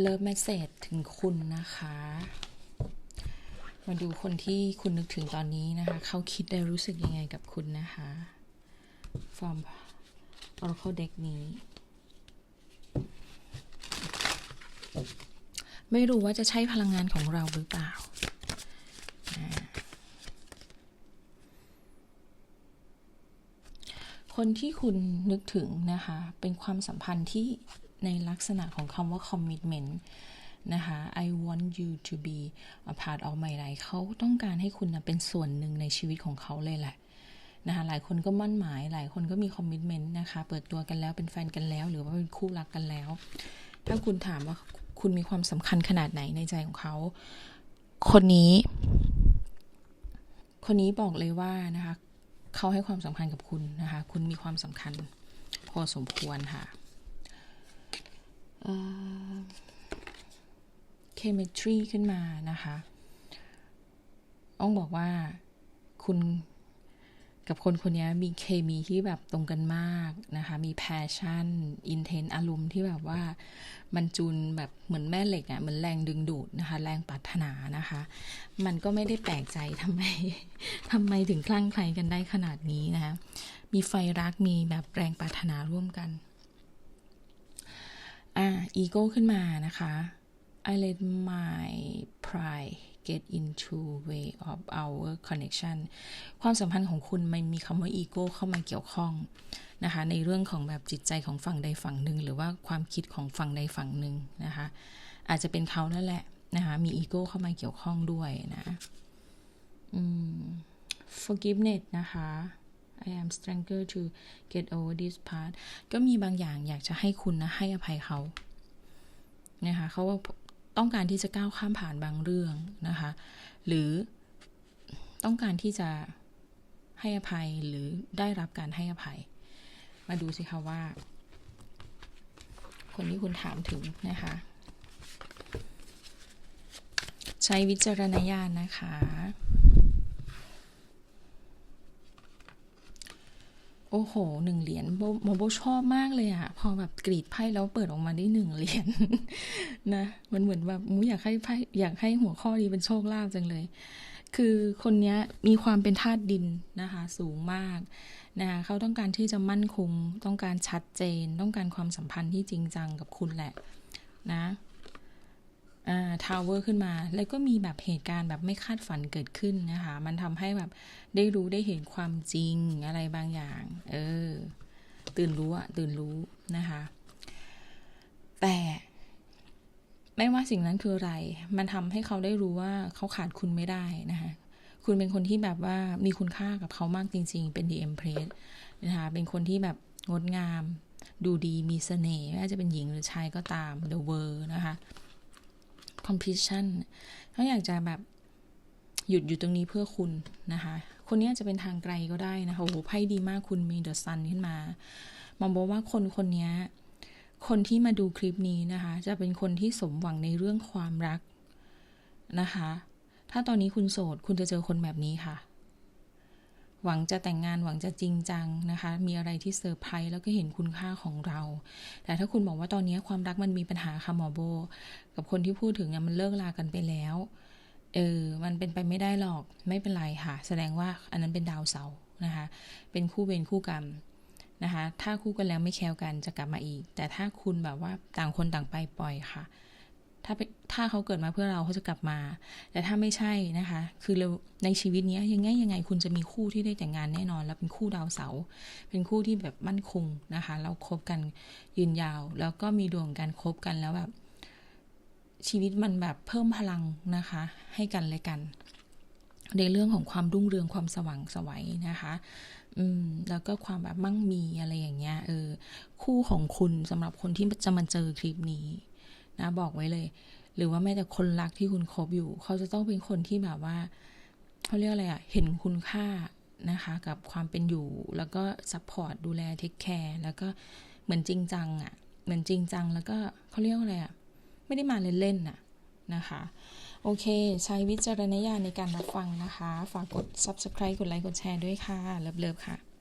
เลิฟแมสเซจถึงคุณนะคะ มาดูคนที่คุณนึกถึงตอนนี้นะคะ เขาคิดได้รู้สึกยังไงกับคุณนะคะ from Oracle Deck นี้ ไม่รู้ว่าจะใช่พลังงานของเราหรือเปล่าคนที่คุณนึกถึงนะคะ เป็นความสัมพันธ์ที่ ในลักษณะของคำว่า commitment นะคะ I want you to be a part of my life เขาต้องการให้คุณนะเป็นส่วนหนึ่งในชีวิตของเขาเลยแหละนะคะหลายคนก็มั่นหมาย หลายคนก็มีคอมมิชเมนต์นะคะ เปิดตัวกันแล้วเป็นแฟนกันแล้ว หรือว่าเป็นคู่รักกันแล้ว ถ้าคุณถามว่าคุณมีความสำคัญขนาดไหนในใจของเขา คนนี้ คนนี้บอกเลยว่านะคะเขาให้ความสำคัญกับคุณนะคะ คุณมีความสำคัญพอสมควรค่ะ chemistry ขึ้นมานะคะต้องบอกว่าคุณกับคนคนนี้มีเคมีที่แบบตรงกันมากนะคะ มี passion intent อารมณ์ที่แบบว่ามันจูนแบบเหมือนแม่เหล็กอะ่ะ เหมือนแรงดึงดูดนะคะ แรงปรารถนานะคะ มันก็ไม่ได้แปลกใจทำไมทำไมถึงคลั่งไคล้กันได้ขนาดนี้นะคะ มีไฟรัก มีแบบแรงปรารถนาร่วมกัน อ่าอีโก้ขึ้นมานะคะ I let my pride get into way of our connection ความสัมพันธ์ของคุณมันมีคำว่าอีโก้เข้ามาเกี่ยวข้องนะคะ ในเรื่องของแบบจิตใจของฝั่งใดฝั่งหนึ่ง หรือว่าความคิดของฝั่งใดฝั่งหนึ่งนะคะ อาจจะเป็นเขานั่นแหละนะคะ มีอีโก้เข้ามาเกี่ยวข้องด้วยนะอืม forgiveness นะคะ I am stronger to get over this part ก็มีบางอย่างอยากจะให้คุณนะ ให้อภัยเขานะคะเขาว่าต้องการที่จะก้าวข้ามผ่านบางเรื่องนะคะ หรือต้องการที่จะให้อภัยหรือได้รับการให้อภัย มาดูสิคะว่า คนที่คุณถามถึงนะคะ ใช้วิจารณญาณนะคะ โอ้โหหนึ่งเหรียญโมโบชอบมากเลยอะพอแบบกรีดไพ่แล้วเปิดออกมาได้หนึ่งเหรียญนะ มันเหมือนแบบมูอยากให้ไพ่อยากให้หัวข้อนี้เป็นโชคลาภจังเลย คือคนนี้มีความเป็นธาตุดินนะคะ สูงมากนะคะเขาต้องการที่จะมั่นคง ต้องการชัดเจน ต้องการความสัมพันธ์ที่จริงจังกับคุณแหละ นะ ทาวเวอร์ขึ้นมา แล้วก็มีแบบเหตุการณ์แบบไม่คาดฝันเกิดขึ้นนะคะ มันทำให้แบบได้รู้ได้เห็นความจริงอะไรบางอย่าง เออ ตื่นรู้อะตื่นรู้นะคะ แต่ไม่ว่าสิ่งนั้นคืออะไร มันทำให้เขาได้รู้ว่าเขาขาดคุณไม่ได้นะคะคุณเป็นคนที่แบบว่ามีคุณค่ากับเขามากจริง ๆ เป็นดีเอ็มเพรสนะคะเป็นคนที่แบบงดงาม ดูดีมีเสน่ห์ไม่ว่าจะเป็นหญิงหรือชายก็ตาม The World นะคะ completion เขาอยากจะแบบหยุดอยู่ตรงนี้เพื่อคุณนะคะ คนนี้จะเป็นทางไกลก็ได้นะคะโอ้โหไพ่ดีมากคุณมีเดอะซันขึ้นมามองบอกว่าคนคนนี้คนที่มาดูคลิปนี้นะคะ จะเป็นคนที่สมหวังในเรื่องความรักนะคะ ถ้าตอนนี้คุณโสด คุณจะเจอคนแบบนี้ค่ะ หวังจะแต่งงานหวังจะจริงจังนะคะ มีอะไรที่เซอร์ไพรส์แล้วก็เห็นคุณค่าของเรา แต่ถ้าคุณบอกว่าตอนนี้ความรักมันมีปัญหาค่ะหมอโบ กับคนที่พูดถึงเนี่ยมันเลิกลากันไปแล้วเออมันเป็นไปไม่ได้หรอกไม่เป็นไรค่ะ แสดงว่าอันนั้นเป็นดาวเสาร์นะคะ เป็นคู่เวรคู่กรรมนะคะ ถ้าคู่กันแล้วไม่แคลวกันจะกลับมาอีก แต่ถ้าคุณแบบว่าต่างคนต่างไปปล่อยค่ะ ถ้าถ้าเขาเกิดมาเพื่อเราเขาจะกลับมา แต่ถ้าไม่ใช่นะคะ คือเราในชีวิตนี้ยังไงยังไงคุณจะมีคู่ที่ได้แต่งงานแน่นอน แล้วเป็นคู่ดาวเสาร์เป็นคู่ที่แบบมั่นคงนะคะ เราคบกันยืนยาว แล้วก็มีดวงการคบกันแล้วแบบ ชีวิตมันแบบเพิ่มพลังนะคะ ให้กันและกัน ในเรื่องของความรุ่งเรืองความสว่างสวัยนะคะอืมแล้วก็ความแบบมั่งมีอะไรอย่างเงี้ยเออคู่ของคุณสำหรับคนที่จะมาเจอคลิปนี้ นะบอกไว้เลย หรือว่าแม้แต่คนรักที่คุณคบอยู่ เขาจะต้องเป็นคนที่แบบว่าเขาเรียกอะไรอะเห็นคุณค่านะคะกับความเป็นอยู่แล้วก็ซัพพอร์ตดูแลเทคแคร์แล้วก็เหมือนจริงจังอะเหมือนจริงจังแล้วก็เขาเรียกอะไรอะไม่ได้มาเล่นๆน่ะนะคะ โอเค ใช้วิจารณญาณในการรับฟังนะคะ ฝากกด subscribe กดไลค์กดแชร์ด้วยค่ะ เลิฟๆค่ะ